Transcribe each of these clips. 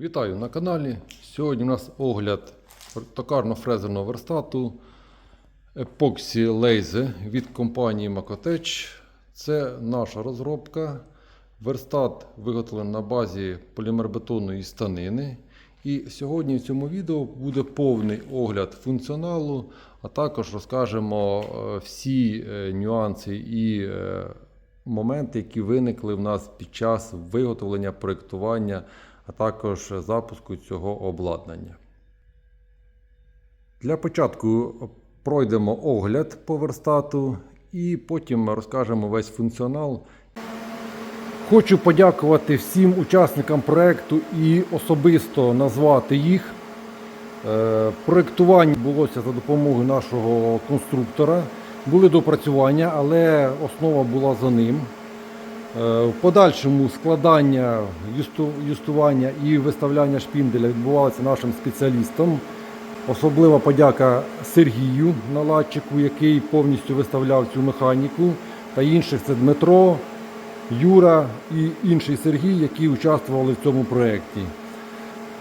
Вітаю на каналі. Сьогодні у нас огляд токарно-фрезерного верстату Epoxy Laser від компанії Macotech. Це наша розробка. Верстат виготовлений на базі полімербетонної станини. І сьогодні в цьому відео буде повний огляд функціоналу, а також розкажемо е, всі е, нюанси і е, моменти, які виникли в нас під час виготовлення проєктування, а також запуску цього обладнання. Для початку пройдемо огляд по верстату і потім розкажемо весь функціонал. Хочу подякувати всім учасникам проєкту і особисто назвати їх. Е, Проєктування булося за допомогою нашого конструктора. Були допрацювання, але основа була за ним. Е, В подальшому складання, юстування і виставляння шпінделя відбувалося нашим спеціалістом. Особлива подяка Сергію наладчику, який повністю виставляв цю механіку, та інших це Дмитро, Юра і інший Сергій, які участвували в цьому проєкті.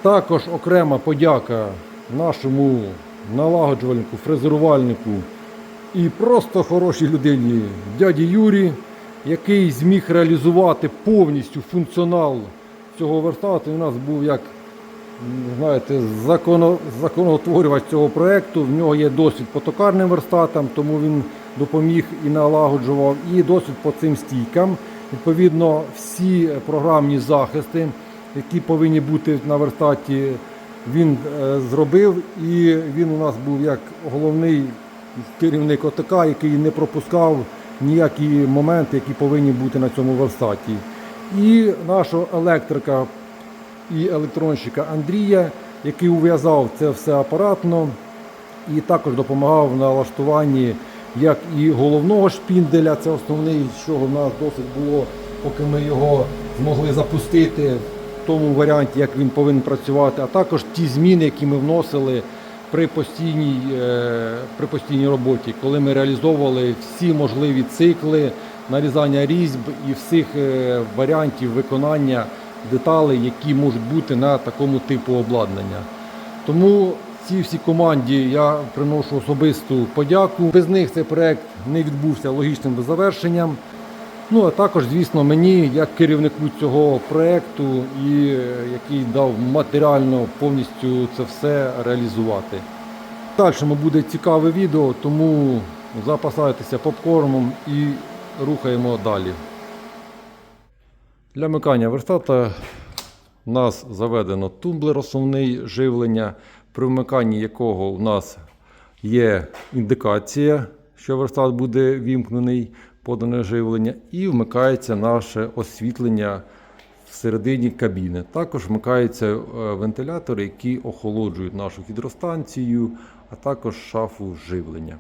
Також окрема подяка нашому налагоджувальнику, фрезерувальнику і просто хорошій людині дяді Юрі, який зміг реалізувати повністю функціонал цього верстату. У нас був як знаєте, законо, законотворювач цього проєкту. В нього є досвід по токарним верстатам, тому він допоміг і налагоджував, і досвід по цим стійкам. Відповідно, всі програмні захисти, які повинні бути на верстаті, він е, зробив. І він у нас був як головний керівник ОТК, який не пропускав ніякі моменти, які повинні бути на цьому верстаті. І нашого електрика і електронщика Андрія, який ув'язав це все апаратно і також допомагав в налаштуванні як і головного шпінделя, це основний, що в нас досить було, поки ми його змогли запустити в тому варіанті, як він повинен працювати, а також ті зміни, які ми вносили при постійній, е, при постійній роботі, коли ми реалізовували всі можливі цикли нарізання різьб і всіх е, варіантів виконання деталей, які можуть бути на такому типу обладнання. Тому цій всій команді я приношу особисту подяку. Без них цей проект не відбувся логічним завершенням. Ну а також, звісно, мені, як керівнику цього проекту, і е, який дав матеріально повністю це все реалізувати. Далі буде цікаве відео, тому запасайтеся попкормом і рухаємо далі. Для микання верстата у нас заведено тумблер основний живлення, при вмиканні якого у нас є індикація, що верстат буде вімкнений, подане живлення, і вмикається наше освітлення всередині кабіни. Також вмикаються е, вентилятори, які охолоджують нашу гідростанцію, а також шафу живлення.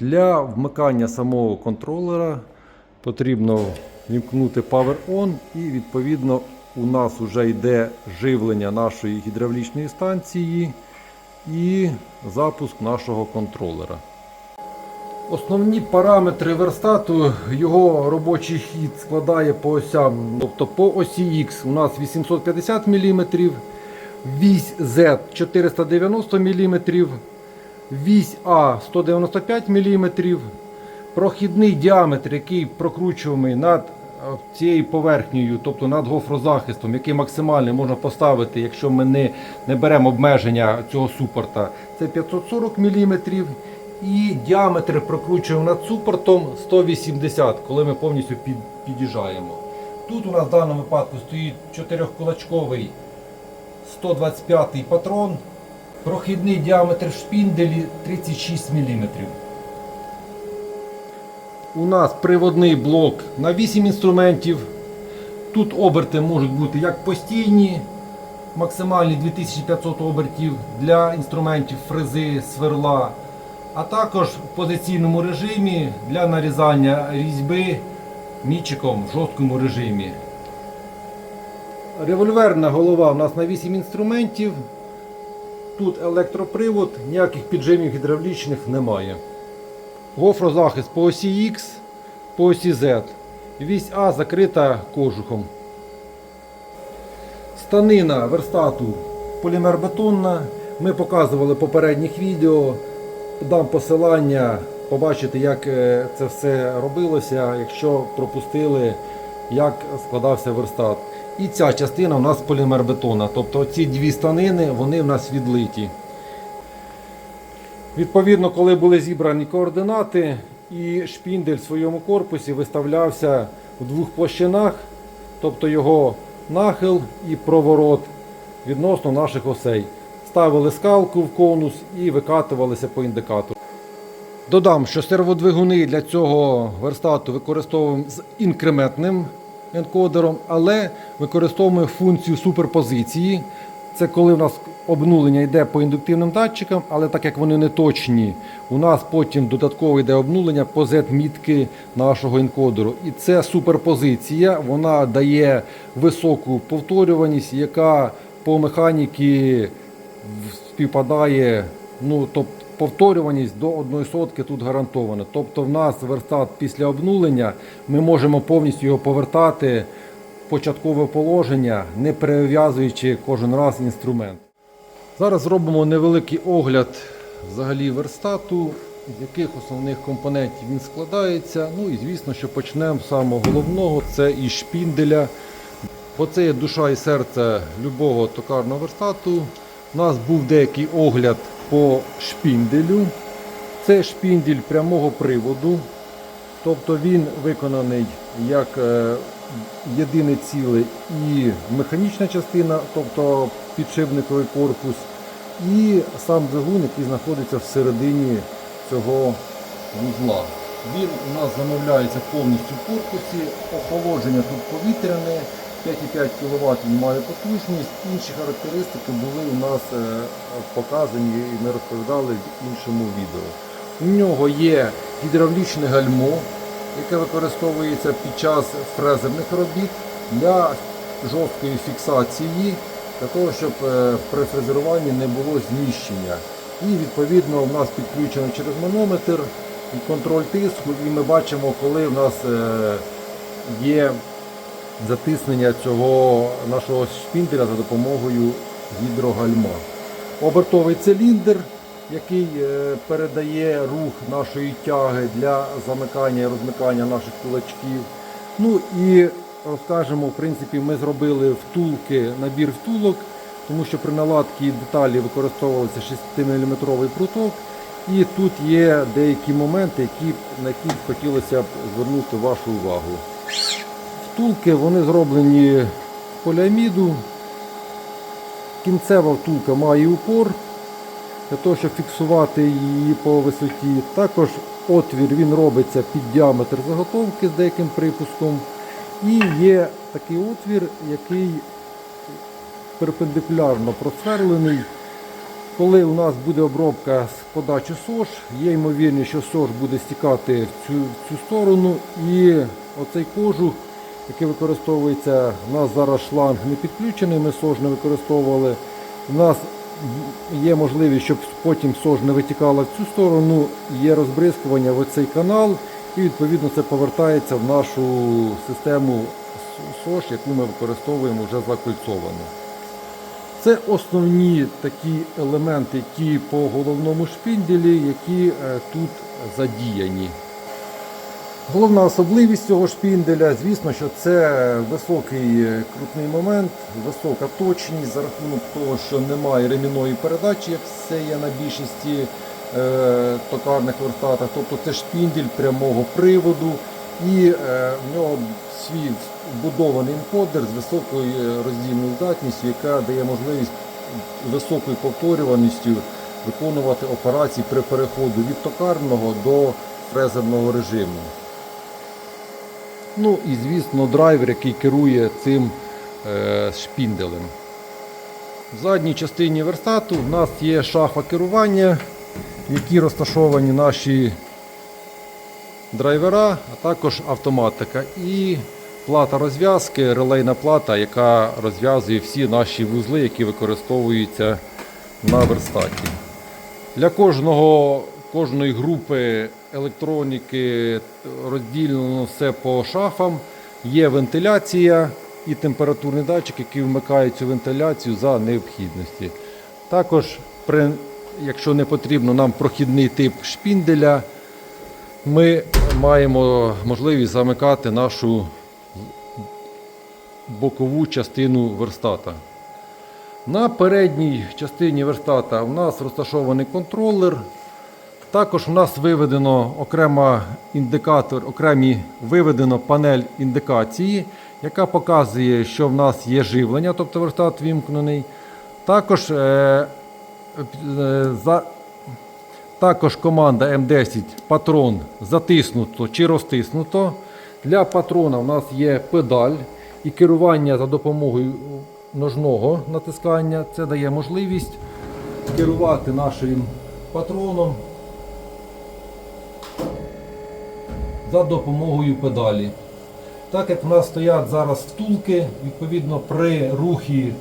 Для вмикання самого контролера потрібно вімкнути Power On і відповідно у нас вже йде живлення нашої гідравлічної станції і запуск нашого контролера. Основні параметри верстату, його робочий хід складає по осям, тобто по осі X у нас 850 мм, вісь Z 490 мм, вісь А 195 мм, прохідний діаметр, який прокручуємий над е, цією поверхнею, тобто над гофрозахистом, який максимальний можна поставити, якщо ми не, не беремо обмеження цього супорта, це 540 мм. І діаметр прокручуємо над супортом 180, коли ми повністю під, під'їжджаємо. Тут у нас в даному випадку стоїть чотирьохкулачковий 125 патрон. Прохідний діаметр шпінделі 36 мм. У нас приводний блок на 8 інструментів. Тут оберти можуть бути як постійні, максимальні 2500 обертів для інструментів фрези, сверла, а також в позиційному режимі для нарізання різьби мічиком в жорсткому режимі. Револьверна голова у нас на 8 інструментів. Тут електропривод, ніяких піджимів гідравлічних немає. Гофрозахист по осі X, по осі Z. Вісь А закрита кожухом. Станина верстату полімербетонна. Ми показували в попередніх відео. Дам посилання, побачите, як е, це все робилося, якщо пропустили, як складався верстат. І ця частина у нас полімербетонна. Тобто ці дві станини вони в нас відлиті. Відповідно, коли були зібрані координати, і шпіндель в своєму корпусі виставлявся в двох площинах, тобто його нахил і проворот відносно наших осей. Ставили скалку в конус і викатувалися по індикатору. Додам, що серводвигуни для цього верстату використовуємо з інкрементним енкодером, але використовуємо функцію суперпозиції. Це коли в нас обнулення йде по індуктивним датчикам, але так як вони не точні, у нас потім додатково йде обнулення по Z-мітки нашого енкодеру. І це суперпозиція, вона дає високу повторюваність, яка по механіки співпадає, ну тобто повторюваність до 1 сотки тут гарантована. Тобто в нас верстат після обнулення ми можемо повністю його повертати в початкове положення, не перев'язуючи кожен раз інструмент. Зараз зробимо невеликий огляд взагалі верстату, з яких основних компонентів він складається. Ну і звісно, що почнемо з самого головного це із шпінделя. Бо це є душа і серце любого токарного верстату. У нас був деякий огляд по шпінделю. Це шпіндель прямого приводу. Тобто він виконаний як е, єдине ціле і механічна частина, тобто підшипниковий корпус, і сам двигун, який знаходиться всередині цього вузла. Він у нас замовляється повністю в корпусі, охолодження тут повітряне, 5,5 кВт він має потужність. Інші характеристики були у нас е, показані і ми розповідали в іншому відео. У нього є гідравлічне гальмо, яке використовується під час фрезерних робіт для жорсткої фіксації, для того, щоб е, при фрезеруванні не було зміщення. І відповідно в нас підключено через манометр і контроль тиску, і ми бачимо, коли в нас е, є затиснення цього нашого шпінделя за допомогою гідрогальма. Обертовий циліндр, який е, передає рух нашої тяги для замикання і розмикання наших кулачків. Ну і розкажемо, в принципі, ми зробили втулки, набір втулок, тому що при наладці деталі використовувався 6-мм пруток. І тут є деякі моменти, які, на які хотілося б звернути вашу увагу. Втулки вони зроблені з поліаміду. Кінцева втулка має упор для того, щоб фіксувати її по висоті. Також отвір він робиться під діаметр заготовки з деяким припуском. І є такий отвір, який перпендикулярно просверлений. Коли у нас буде обробка з подачі СОЖ, є ймовірність, що СОЖ буде стікати в цю, в цю сторону. І оцей кожух, який використовується, у нас зараз шланг не підключений, ми СОЖ не використовували. У нас є можливість, щоб потім СОЖ не витікала в цю сторону, є розбризкування в цей канал, і відповідно це повертається в нашу систему СОЖ, яку ми використовуємо вже закольцовану. Це основні такі елементи, які по головному шпінделі, які е, тут задіяні. Головна особливість цього шпінделя, звісно, що це високий е, крутний момент, висока точність за рахунок того, що немає ремінної передачі, як це є на більшості е, токарних верстатах. Тобто це шпіндель прямого приводу і е, в нього свій вбудований енкодер з високою е, роздільною здатністю, яка дає можливість високою повторюваністю виконувати операції при переходу від токарного до фрезерного режиму. Ну і звісно драйвер, який керує цим е, шпінделем. В задній частині верстату в нас є шафа керування, в якій розташовані наші драйвера, а також автоматика і плата розв'язки, релейна плата, яка розв'язує всі наші вузли, які використовуються на верстаті. Для кожного, кожної групи електроніки розділено все по шафам, є вентиляція і температурний датчик, який вмикає цю вентиляцію за необхідності. Також, при, якщо не потрібно нам прохідний тип шпінделя, ми маємо можливість замикати нашу бокову частину верстата. На передній частині верстата у нас розташований контролер. Також у нас виведено окрема індикатор, окремі виведено панель індикації, яка показує, що в нас є живлення, тобто верстат вімкнений. Також, е, е, за, також команда М10 патрон затиснуто чи розтиснуто. Для патрона у нас є педаль і керування за допомогою ножного натискання. Це дає можливість керувати нашим патроном за допомогою педалі. Так як в нас стоять зараз втулки, відповідно при рухі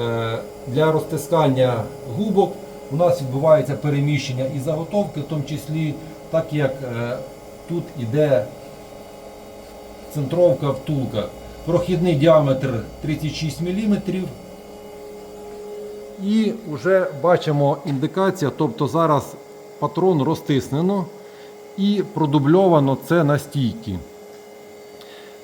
е, для розтискання губок у нас відбувається переміщення і заготовки, в тому числі, так як е, тут іде центровка втулка. Прохідний діаметр 36 мм. І вже бачимо індикація, тобто зараз патрон розтиснено і продубльовано це на стійки.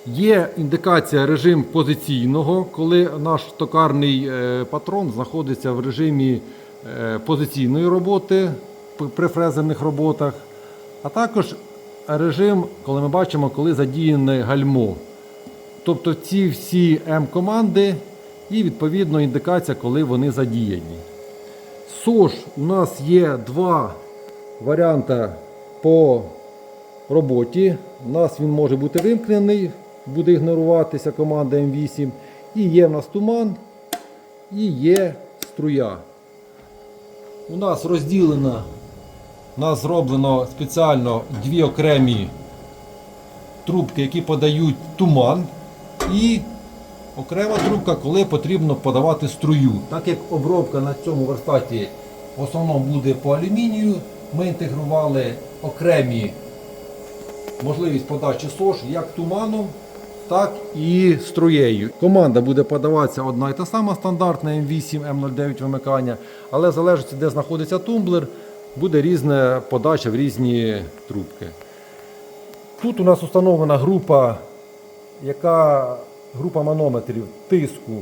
Є індикація режим позиційного, коли наш токарний е, патрон знаходиться в режимі е, позиційної роботи при фрезерних роботах, а також режим, коли ми бачимо, коли задіяне гальмо. Тобто ці всі М-команди і відповідно індикація, коли вони задіяні. СОЖ у нас є два варіанти по роботі. У нас він може бути вимкнений, буде ігноруватися команда М8. І є в нас туман, і є струя. У нас розділено, у нас зроблено спеціально дві окремі трубки, які подають туман. І окрема трубка, коли потрібно подавати струю. Так як обробка на цьому верстаті в основному буде по алюмінію, ми інтегрували окремі можливість подачі СОЖ як туманом, так і струєю. Команда буде подаватися одна і та сама стандартна М8, М09 вимикання, але в залежності, де знаходиться тумблер, буде різна подача в різні трубки. Тут у нас установлена група, яка група манометрів тиску.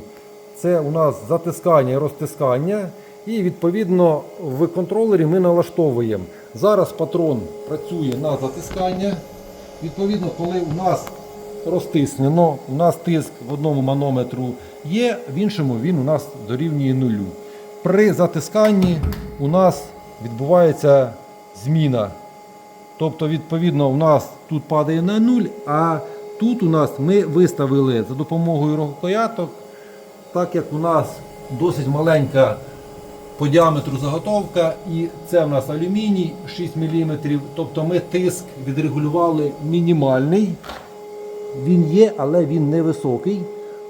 Це у нас затискання і розтискання. І відповідно в контролері ми налаштовуємо. Зараз патрон працює на затискання. Відповідно, коли у нас розтиснено, у нас тиск в одному манометру є, в іншому він у нас дорівнює нулю. При затисканні у нас відбувається зміна Тобто, відповідно, у нас тут падає на 0, а тут у нас ми виставили за допомогою рукояток, так як у нас досить маленька по діаметру заготовка, і це у нас алюміній 6 мм. Тобто ми тиск відрегулювали мінімальний. Він є, але він невисокий.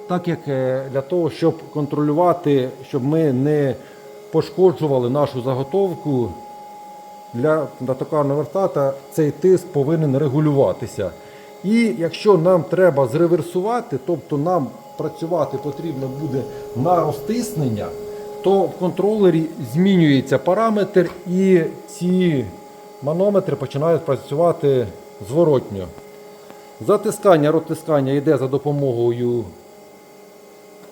Так як е, для того, щоб контролювати, щоб ми не пошкоджували нашу заготовку, для, для токарного верстата цей тиск повинен регулюватися. І якщо нам треба зреверсувати, тобто нам працювати потрібно буде на розтиснення, то в контролері змінюється параметр і ці манометри починають працювати зворотньо. Затискання, розтискання йде за допомогою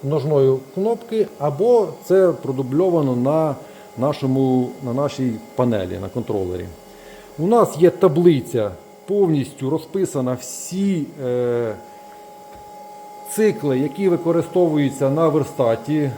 ножної кнопки, або це продубльовано на, нашому, на нашій панелі, на контролері. У нас є таблиця, повністю розписана всі е, цикли, які використовуються на верстаті,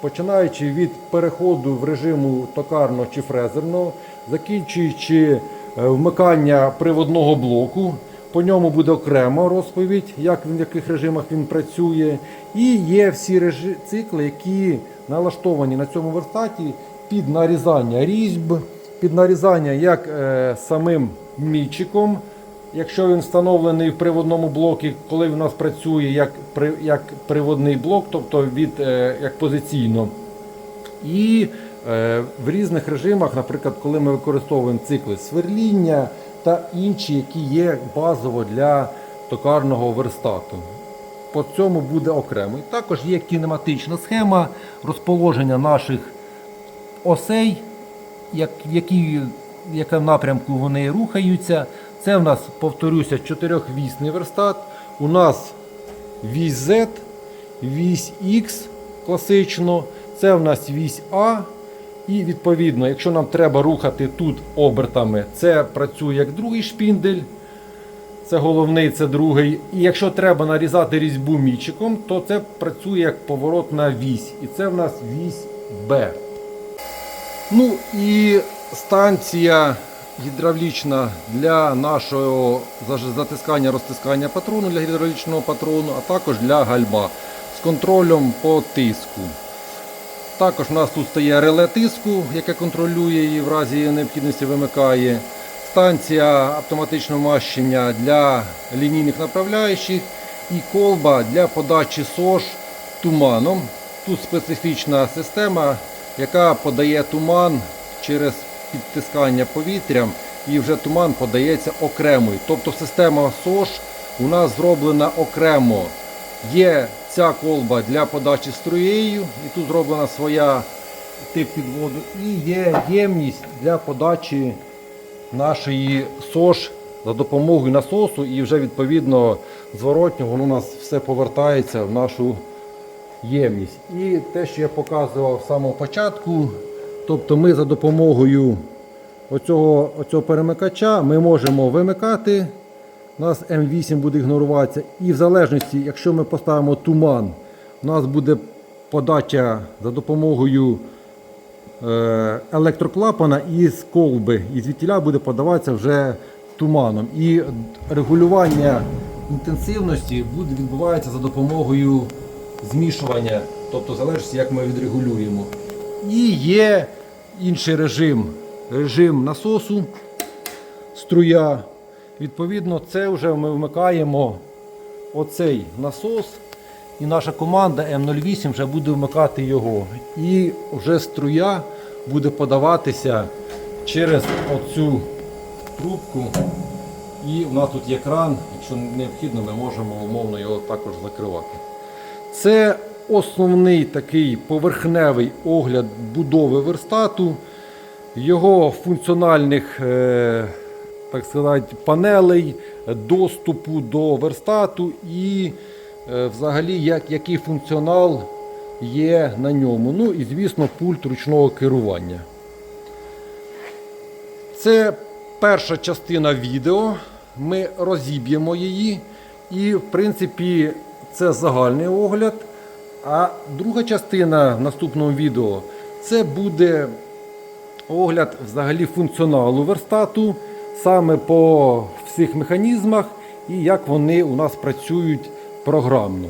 починаючи від переходу в режиму токарного чи фрезерного, закінчуючи е, вмикання приводного блоку. По ньому буде окрема розповідь, як він, в яких режимах він працює. І є всі режи... цикли, які налаштовані на цьому верстаті під нарізання різьб, під нарізання як е, самим мічиком, якщо він встановлений в приводному блокі, коли в нас працює як, як приводний блок, тобто від, е, як позиційно. І е, в різних режимах, наприклад, коли ми використовуємо цикли сверління та інші, які є базово для токарного верстату. по цьому буде окремо. І також є кінематична схема розположення наших осей, як, які, в якому напрямку вони рухаються. Це в нас, повторюся, чотирьохвісний верстат. У нас вісь Z, вісь X класично, це в нас вісь А. І відповідно, якщо нам треба рухати тут обертами, це працює як другий шпіндель. Це головний, це другий. І якщо треба нарізати різьбу мічиком, то це працює як поворотна вісь. І це в нас вісь Б. Ну і станція гідравлічна для нашого затискання розтискання патрону для гідравлічного патрону, а також для гальма з контролем по тиску. Також у нас тут стає реле тиску, яке контролює її в разі необхідності вимикає. Станція автоматичного мащення для лінійних направляючих і колба для подачі СОЖ туманом. Тут специфічна система, яка подає туман через підтискання повітрям, і вже туман подається окремий. Тобто система СОЖ у нас зроблена окремо. Є ця колба для подачі струєю, і тут зроблена своя тип підводу, і є ємність для подачі нашої СОЖ за допомогою насосу, і вже відповідно зворотньо воно у нас все повертається в нашу ємність. І те, що я показував з самого початку, тобто ми за допомогою оцього, оцього перемикача ми можемо вимикати. У нас М8 буде ігноруватися. І в залежності, якщо ми поставимо туман, у нас буде подача за допомогою е, електроклапана із колби. І звідтіля буде подаватися вже туманом. І регулювання інтенсивності буде відбувається за допомогою змішування, тобто в залежності, як ми відрегулюємо. І є інший режим, режим насосу, струя. Відповідно, це вже ми вмикаємо оцей насос, і наша команда М08 вже буде вмикати його. І вже струя буде подаватися через оцю трубку. І в нас тут є кран, якщо необхідно, ми можемо умовно його також закривати. Це основний такий поверхневий огляд будови верстату, його функціональних е, так сказати, панелей, доступу до верстату і е, взагалі як, який функціонал є на ньому. Ну і звісно пульт ручного керування. Це перша частина відео. Ми розіб'ємо її. І, в принципі, це загальний огляд. А друга частина в наступному відео це буде огляд взагалі функціоналу верстату, саме по всіх механізмах і як вони у нас працюють програмно.